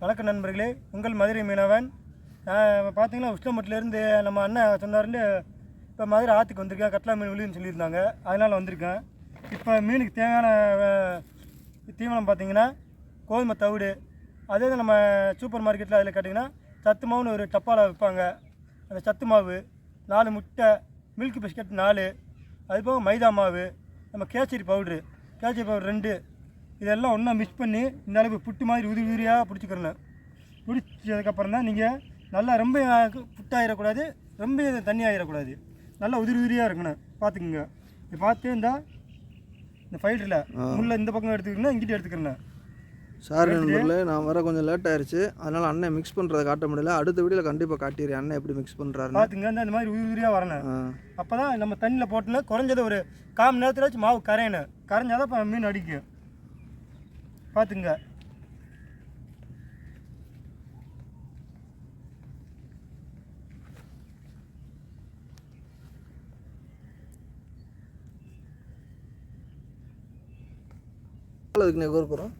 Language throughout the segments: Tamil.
வணக்கம் நண்பர்களே உங்கள் மதுரை மீனவன். பார்த்தீங்கன்னா உஷ்ணமட்டிலேருந்து நம்ம அண்ணன் சொன்னார்னு இப்போ மதுரை ஆற்றுக்கு வந்திருக்கேன் கட்லா மீன் விழுன்னு சொல்லியிருந்தாங்க. அதனால் வந்திருக்கேன். இப்போ மீனுக்கு தேவையான தீவனம் பார்த்தீங்கன்னா கோதுமை தவிடு. அதே நம்ம சூப்பர் மார்க்கெட்டில் அதில் கேட்டிங்கன்னா சத்து மாவுன்னு ஒரு டப்பாவில் விற்பாங்க. அந்த சத்து மாவு நாலு முட்டை மில்க் பிஸ்கட் நாலு. அது போக மைதா மாவு நம்ம கேசரி பவுட்ரு கேசரி பவுடர் ரெண்டு. இதெல்லாம் ஒன்றா மிக்ஸ் பண்ணி இந்த அளவுக்கு புட்டு மாதிரி உதிரி உதிரியாக பிடிச்சிக்கிறணும் பிடிச்சதுக்கப்புறம் தான் நீங்கள் நல்லா ரொம்ப புட்டாயிடக்கூடாது ரொம்ப தண்ணி ஆகிடக்கூடாது நல்லா உதிரி உதிரியாக இருக்கணும். பார்த்துக்குங்க. இது பார்த்து இந்த இந்த ஃபைல்டில் முள்ள இந்த பக்கம் எடுத்துக்கணும் இங்கிட்டு எடுத்துக்கிறேன். சாரி நண்பர்களே நான் வர கொஞ்சம் லேட் ஆயிருச்சு. அதனால் அண்ணன் மிக்ஸ் பண்ணுறதை காட்ட முடியல. அடுத்த வீடியோவில் கண்டிப்பாக காட்டிடுறேன். அண்ணன் எப்படி மிக்ஸ் பண்ணுறாருன்னு பார்த்துங்க இந்த மாதிரி உதிரி உதிரியாக வரணும். அப்போ தான் நம்ம தண்ணியில் போட்டோன்னா குறைஞ்சது ஒரு கால் மணி நேரத்தில் மாவு கரையணும். கரைஞ்சாதான் இப்போ மீன் அடிக்கும். பார்த்துங்க கோர்க்குறோம்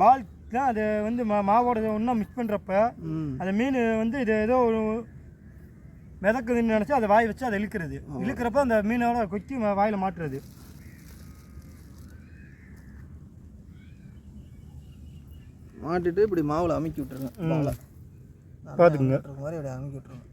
பால் தான் அது வந்து மா மாவோட ஒன்றா மிக்ஸ் பண்ணுறப்ப அந்த மீன் வந்து இது ஏதோ ஒரு மிதக்குதுன்னு நினச்சி அதை வாய் வச்சு அதை இழுக்கிறது. இழுக்கிறப்ப அந்த மீனோட கொக்கி வாயில் மாட்டுறது. மாட்டிட்டு இப்படி மாவில் அமுக்கி விட்டுருங்க பாலை பார்த்துக்குங்க. மாதிரி அப்படி அமுக்கி விட்டுருங்க.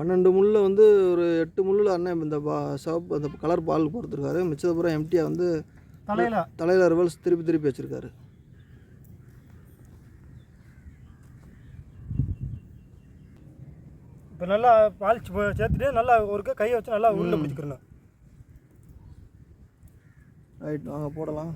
பன்னெண்டு முள்ளில் வந்து ஒரு எட்டு முள்ளில் அண்ணன் இந்த பா சிவப்பு அந்த கலர் பால் கொடுத்துருக்காரு மிச்சது பூரா எம்டியாக வந்து தலையில். தலையில் ரிவல்ஸ் திருப்பி திருப்பி வச்சுருக்காரு. இப்போ நல்லா பால் சேர்த்துட்டு நல்லா ஒரு கையை வச்சு நல்லா உருண்டை பிடிச்சிக்கிறணும். ரைட் வாங்க போடலாம்.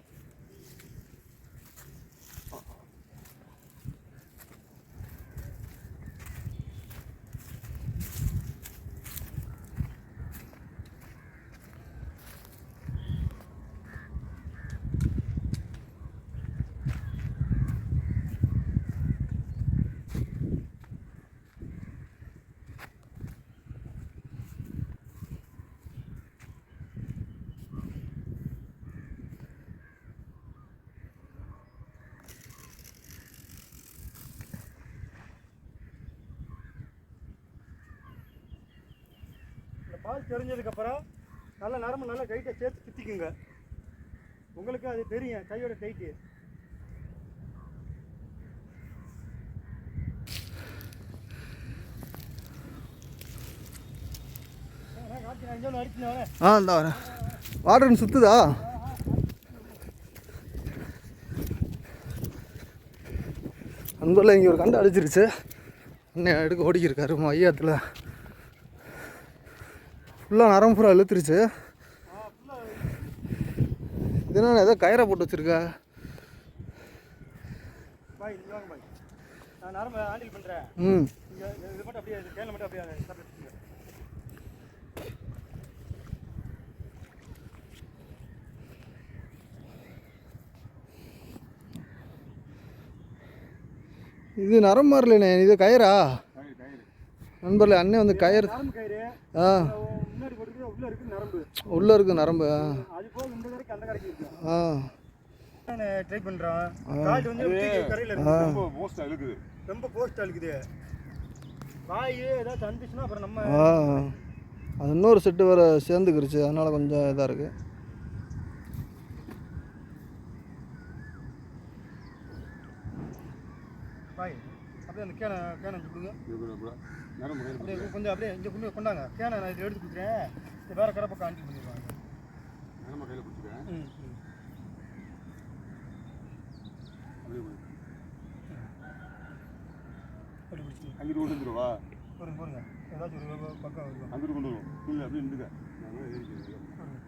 பால் தெரிஞ்சதுக்கப்புறம் நல்லா நரம்பு நல்லா டைட்டை சேர்த்து சுற்றிக்குங்க உங்களுக்கு அது தெரியும் கையோட டைட்டு ஆ இந்த வரேன். வாட்டர் சுற்றுதா அன்பரில் இங்கே ஒரு கண்டு அடிச்சிருச்சு. அண்ணன் எடுக்க ஓடிக்கிருக்காரு மையத்தில். ஃபுல்லாக நரம்பு பூரா இழுத்துருச்சு. இது என்ன ஏதோ கயிறை போட்டு வச்சிருக்கா? ம். இது நரம்பு மாறலண்ணே இது கயிறா? நண்பர்களே அண்ணன் வந்து கயிறு. ஆ. உள்ள இருக்கு நரம்பு. உள்ளே இருக்கு நரம்பு. ஆ. ட்ரை பண்ணுறோம் கால் வந்து கரையில் இருக்கு. ரொம்ப மோஸ்டா இழுக்குது. ரொம்ப போஸ்ட் அழுக்குது வாய் ஏதாச்சும் வந்துச்சுன்னா அப்புறம் நம்ம ஆ. அது இன்னொரு செட்டு வேறு சேர்ந்துக்கிருச்சு. அதனால கொஞ்சம் இதாக இருக்குது பாய் அப்படியே அந்த கேனை கேனை கொடுங்க. அப்படியே கொஞ்சம் அப்படியே இங்கே கொண்டு கொண்டாங்க. கேனை நான் இதை எடுத்து கொடுத்துறேன் இது வேறு கடை பக்கம் ஆண்டி பண்ணிடுவாங்க நேரமா கையில் பிடிச்சிக்கிறேன் ம் ம். அப்படியே அங்கிட்டு கொண்டு வந்துருவா? போருங்க போருங்க ஏதாச்சும் ஒரு பக்கம் இருக்கும் அங்கிட்டு கொண்டு வருவோம். இல்லை அப்படியே நின்றுக்க நான் தான் ஏறிக்கிறேன்.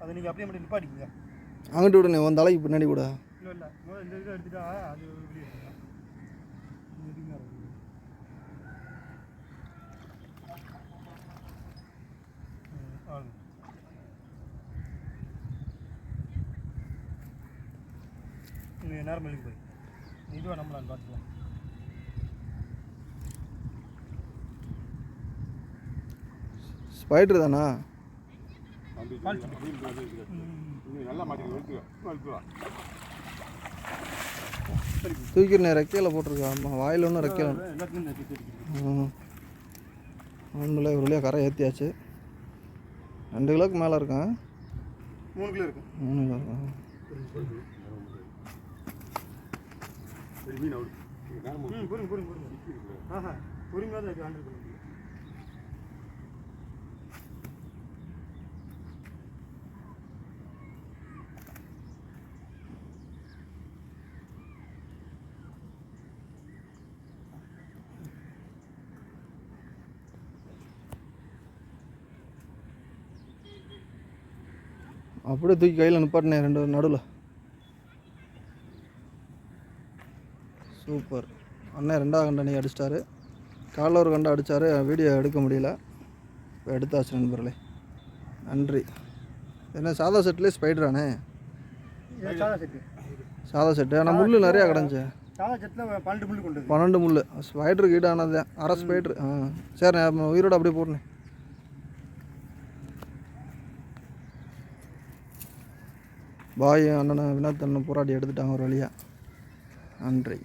அதை நீங்கள் அப்படியே மட்டும் நிப்பாட்டிக்கங்க. அங்கிட்டு விடுனே உன் தலைக்கு பின்னாடி கூட. இல்லை இல்லை. இந்த இதை எடுத்துட்டா அது நீங்கள் நேரம் வெளியே போய். இதுவாக நம்மளான்னு பார்த்துக்கலாம் ஸ்பைடர் தானா? தூக்கிறேன் ரெக்கையில் போட்டிருக்கா. ஆமாம் வாயில் ஒன்றும் ரெக்கையில் ஒன்று நம்மளே ஒரு வழியாக கரை ஏற்றியாச்சு ரெண்டு கிலோக்கு மேலே இருக்கான் மூணு கிலோ இருக்கும். மூணு கிலோ இருக்கும் சரி மீன் அவுடு நேரம் ம் பொறுங்க பொறுங்க பொறுங்க ஆஹா பொறுமையாக தான் ஹேண்டில் பண்ண முடியும் அப்படியே தூக்கி கையில் நிப்பாட்டினேன் ரெண்டு நடுவில். சூப்பர். அண்ணன் ரெண்டாவது கண்டனி அடிச்சிட்டாரு. காலைல ஒரு கண்டை அடித்தார் வீடியோ எடுக்க முடியல. இப்போ எடுத்தாச்சு நண்பர்களே. நன்றி. என்ன சாதா செட்லேயே ஸ்பைடரானே சாதா செட்டு. ஆனால் முள் நிறையா கிடந்துச்சு. செட்டில் பன்னெண்டு கொண்டு வந்து பன்னெண்டு முள் ஸ்பைடருக்கு ஈடானது அரை ஸ்பைட்ரு ஆ சரி உயிரோட அப்படியே போடுனேன் பாய் அண்ணனை வினோத் அண்ணன் போராடி எடுத்துட்டாங்க ஒரு வழியாக நன்றி.